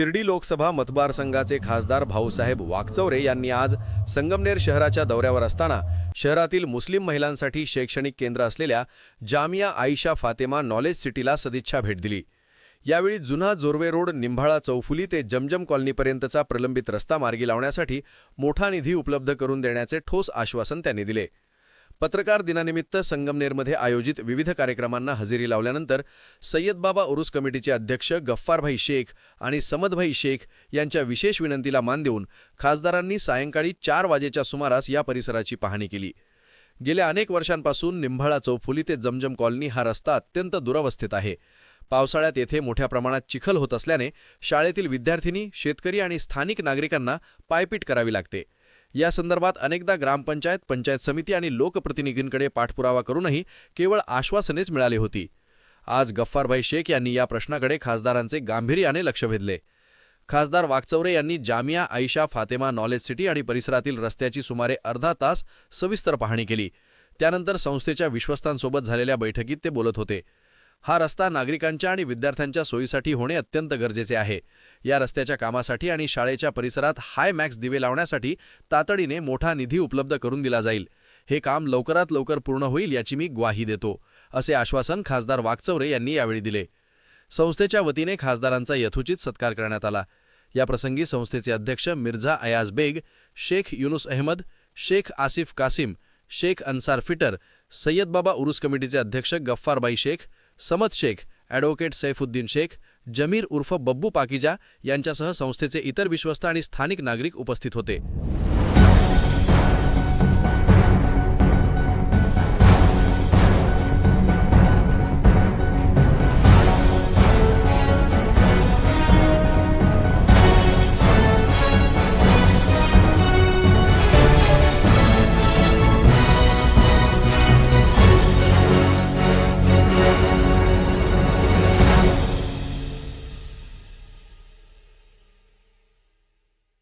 शिर्डी लोकसभा मतदारसंघाचे खासदार भाऊसाहेब वाकचौरे यांनी आज संगमनेर शहराच्या दौऱ्यावर असताना शहरातील मुस्लिम महिलांसाठी शैक्षणिक केंद्र असलेल्या जामिया आईशा फातेमा नॉलेज सिटीला सदिच्छा भेट दिली. यावेळी जुना जोरवे रोड निंभाळा चौफुली ते जमजम कॉलनीपर्यंतचा प्रलंबित रस्ता मार्गी लावण्यासाठी मोठा निधी उपलब्ध करून देण्याचे ठोस आश्वासन त्यांनी दिले. पत्रकार दिनानिमित्त संगमनेरमध्ये आयोजित विविध कार्यक्रमांना हजेरी लावल्यानंतर सय्यदबाबा उरुस कमिटीचे अध्यक्ष गफ्फारभाई शेख आणि समदभाई शेख यांच्या विशेष विनंतीला मान देऊन खासदारांनी सायंकाळी चार वाजेच्या सुमारास या परिसराची पाहणी केली. गेल्या अनेक वर्षांपासून निंभाळा चौफुली ते जमजम कॉलनी हा रस्ता अत्यंत दुरावस्थेत आहे. पावसाळ्यात येथे मोठ्या प्रमाणात चिखल होत असल्याने शाळेतील विद्यार्थिनी शेतकरी आणि स्थानिक नागरिकांना पायपीट करावी लागते. या संदर्भात अनेकदा ग्रामपंचायत पंचायत समिती आणि लोकप्रतिनिधींकडे पाठपुरावा करूनही केवळ आश्वासनेच मिळाली होती. आज गफ्फारभाई शेख यांनी या प्रश्नाकडे खासदारांचे गांभीर्याने लक्ष वेधले. खासदार वाकचौरे यांनी जामिया आयशा फातेमा नॉलेज सिटी आणि परिसरातील रस्त्याची सुमारे अर्धा तास सविस्तर पाहणी केली. त्यानंतर संस्थेच्या विश्वस्तांसोबत झालेल्या बैठकीत ते बोलत होते. हा रस्ता नागरिकांच्या आणि विद्यार्थ्यांच्या सोयीसाठी होणे अत्यंत गरजेचे आहे. या रस्त्याच्या कामासाठी आणि शाळेच्या परिसरात हाय मॅक्स दिवे लावण्यासाठी तातडीने मोठा निधी उपलब्ध करून दिला जाईल. हे काम लवकरात लवकर पूर्ण होईल याची मी ग्वाही देतो असे आश्वासन खासदार वाकचौरे यांनी यावेळी दिले. संस्थेच्या वतीने खासदारांचा यथोचित सत्कार करण्यात आला. याप्रसंगी संस्थेचे अध्यक्ष मिर्झा अयाज बेग शेख युनुस अहमद शेख आसिफ कासिम शेख अन्सार फिटर सय्यदबाबा उरुस कमिटीचे अध्यक्ष गफ्फारबाई शेख समद शेख ॲडव्होकेट सैफुद्दीन शेख जमीर उर्फ बब्बू पाकिजा यांच्यासह संस्थेचे इतर विश्वस्त आणि स्थानिक नागरिक उपस्थित होते.